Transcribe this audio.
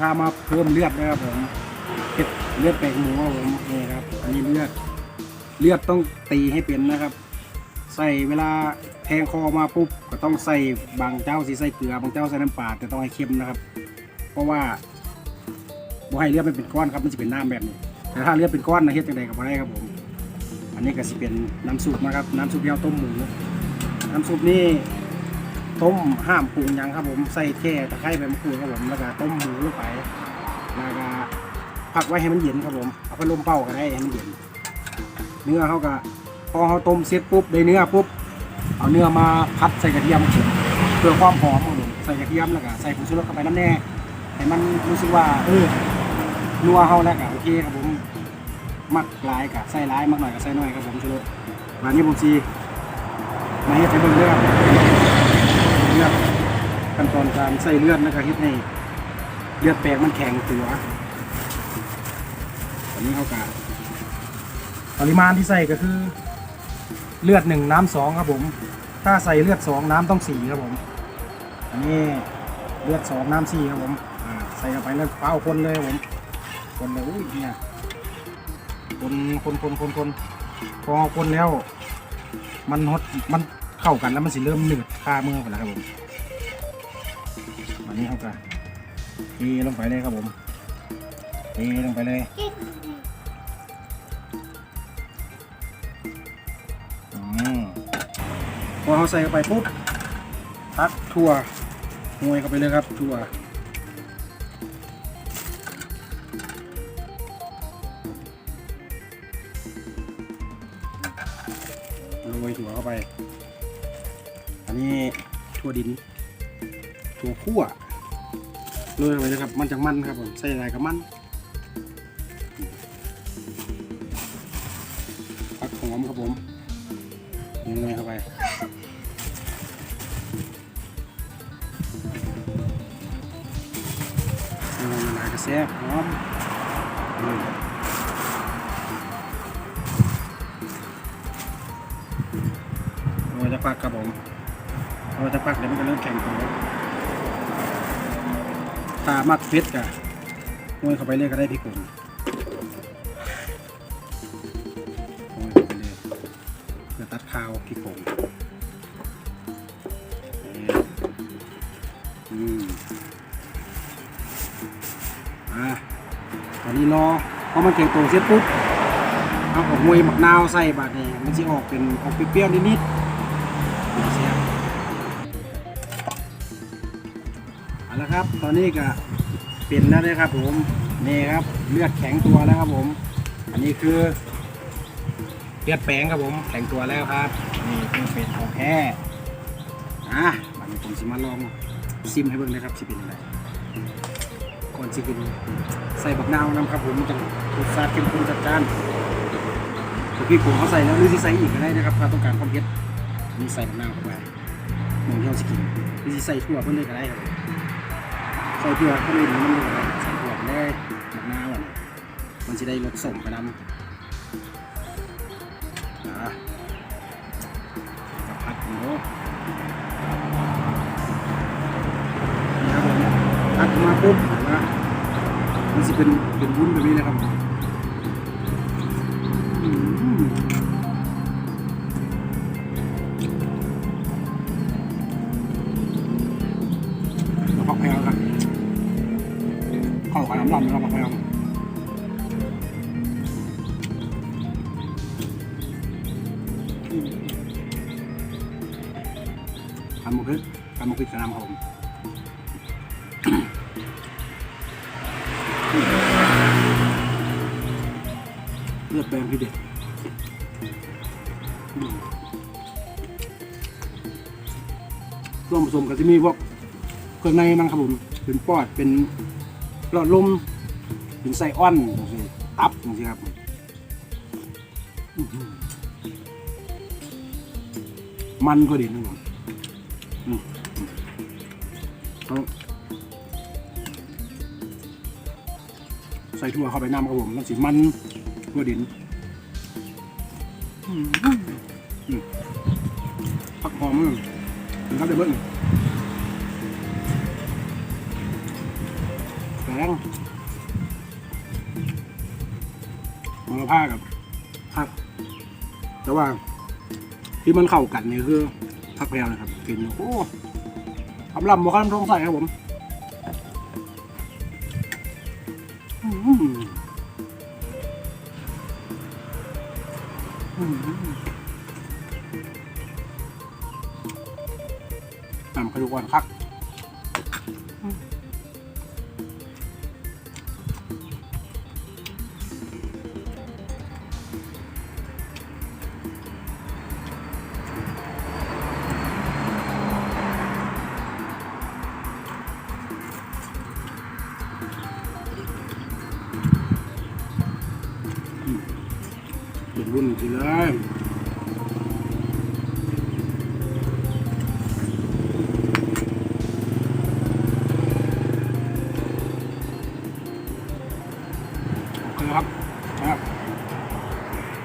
พามาเพิ่มเลือดนะครับผมเผ็ดเลือดแปลงหมูครับผมนี่ครับ อันนี้เลือด เลือดต้องตีให้เป็นนะครับ ใส่เวลาแทงคอมาปุ๊บก็ต้องใส่บางเจ้าสิใส่เกลือบางเจ้าใส่น้ำปลาแต่ต้องให้เค็มนะครับ เพราะว่าบ่ให้เลือดมันเป็นก้อนครับมันจะเป็นน้ำแบบนี้ แต่ถ้าเลือดเป็นก้อนนะเฮ็ดจังไดก็บ่ได้ครับผม อันนี้ก็สิเป็นน้ำซุปนะครับ น้ำซุปที่เราต้มหมู น้ำซุปนี่ ต้มห้ามปรุงยังครับผมใส่แค่ตะไคร้ใบมะกรูดครับผมแล้วก็ต้มหมูลงไปแล้วก็พักไว้ให้มันเย็นครับผมเอาพัดลมเป่าก็ได้ให้มันเย็น เนื้อเขาก็พอเขาต้มเสร็จปุ๊บได้เนื้อปุ๊บเอาเนื้อมาพัดใส่กระเทียมเพื่อความหอมครับผมใส่กระเทียมแล้วก็ใส่ผงชูรสเข้าไปน้ำแน่ให้มันรู้สึกว่าเออนัวเขาแล้วก็โอเคครับผมมักหลายกับใส่หลายมักหน่อยกับใส่น้อยครับผมชูรสวันนี้ผมซีมาเฮ็ดให้เบิ่งเด้อครับ ลือดขั้นตอนการใส่เลือดนะครับเฮ็ดให้เลือดแตกมันแข็งตัวอันนี้เขากะปริมาณที่ใส่ก็คือ เลือดหนึ่งน้ำสองครับผม ถ้าใส่เลือดสองน้ำต้องสี่ครับผม อันนี้เลือดสองน้ำสี่ครับผมใส่เข้าไปแล้วเป้าคนเลยผมคนเลยอุ้ยเนี่ยคนคนคนคนคนพอคนแล้ว มันฮดมัน เข้ากันแล้วมันสิเริ่มหนืดคามือไปแล้วครับผมอันนี้เขากันเทลงไปเลยครับผมเทลงไปเลยอพอเราใส่เข้าไปปุ๊บตักถั่วหวยเข้าไปเลยครับถั่วโรยถั่วเข้าไป นนี้ถั่วดินถั่วคั่วโรยไปเลยครับ มันจากมันครับผมใส่อะไรกับมันผักหอมครับผมยิงเลยเข้าไปอืมหลายกระแซบหอมอืมโรยจะปักครับผม โรยจะปักเดี๋ยวมันจะเริ่มแข็งตัวถ้ามักเผ็ดกะโรยเข้าไปเลยก็ได้พริกป่นโรยเข้าไปเลยเพื่อตัดข้าวพริกผงอืมอะตอนนี้รอพอมันแข็งตัวเสร็จปุ๊บเอาของมวยหมักนาวใส่บาดนี้มันจะออกเป็นออกเปรี้ยวนิดๆ เอาละครับ ตอนนี้ก็เป็นแล้วนะครับ ผมนี่ครับเลือดแข็งตัวแล้วครับผม อันนี้คือเลือดแป้งครับผมแต่งตัวแล้วครับนี่คือเป็ดของแท้อะบัดนี้ผมสิมาลองซิมให้เบิ่งนะครับสิเป็นอะไรก่อนสิกินใส่บักนาวนำครับผมมันจะรสชาติเข้มข้นจัดจ้านแต่พี่ผมเขาใส่แล้วหรือสิใส่อีกก็ได้นะครับถ้าต้องการความเผ็ดนี่ใส่บักนาวเข้าไปมองที่เราสิกินหรือสิใส่ถั่วเพิ่อนเลยก็ได้ครับ ใส่ถั่วเข้าไปนี่มันเลยก็ได้ใส่ถั่วไปเลยบักนาวอะนมันจะได้รสสมไปน้ำอะจะพัดหมูนี่ครับผมพัดมาปุ๊บนะมันจะเป็นเป็นวุ้นแบบนี้นะครับอืมมะพร้าวแพงครับ เข้ากับน้ำดำนะครับมะพร้าวทำมุกพริกทำมุกพริกกระนำครับผมเลือดแปลงพี่เด็ดอืมส่วนผสมก็จะมีพวกเครื่องในมันครับผมเป็นปอดเป็น หลอดลมเป็นไส้อ้อนจังซี้ตับอย่างนี้ครับมันก็ด่นะครับใส่ถั่วเข้าไปน้ำครับผมมันสีมันถั่วดินผักหอมนะครับเดี๋ยวเบิ้ล งมลผ้ากับผัก แต่ว่า ที่มันเข้ากันนี่คือผักแพรวนะครับกินโอ้คำลำบอกคำทงใส่ครับผมอืมอืมน้ำกระดูกอ่อนคัก เป็